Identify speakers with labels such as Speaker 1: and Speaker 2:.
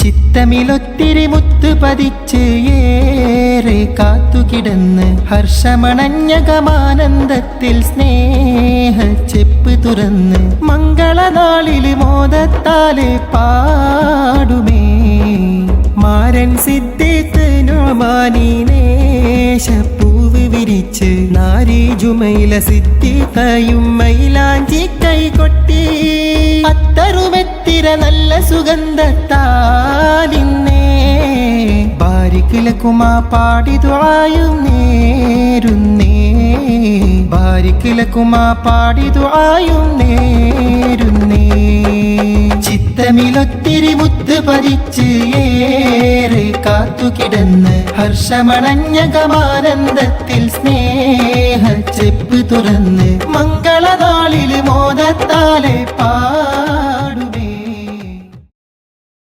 Speaker 1: ചിത്തമിലൊത്തിരി മുത്ത് പതിച്ച് ഏറെ കാത്തുകിടന്ന് ഹർഷമണഞ്ഞ ഗമാനന്ദത്തിൽ സ്നേഹ ചെപ്പ് തുറന്ന് മംഗളനാളിൽ മോദത്താലെ പാടുമേ. മാരൻ സിദ്ധിത്ത് നോമാനീനേശപ്പൂവ് വിരിച്ച് നാരി ജുമൈല സിദ്ധിക്കയും മൈലാഞ്ചി കൈകൊട്ടി. അത്തറുമെത്തിര നല്ല സുഗന്ധത്താലിന്നേ ബാരിക്കിലക്കുമാ പാടി ദുആയും നേരുന്നേ. ബാരിക്കിലക്കുമാ പാടി ദുആയും നേരുന്നേ. ചിത്തമിലൊത്തിരി മുത്ത് പതിച്ച് ഏറെ കാത്തുകിടന്ന് ഹർഷമണഞ്ഞ ഗമാനന്ദത്തിൽ സ്നേഹ ചെപ്പ് തുറന്ന് മംഗളനാളിൽ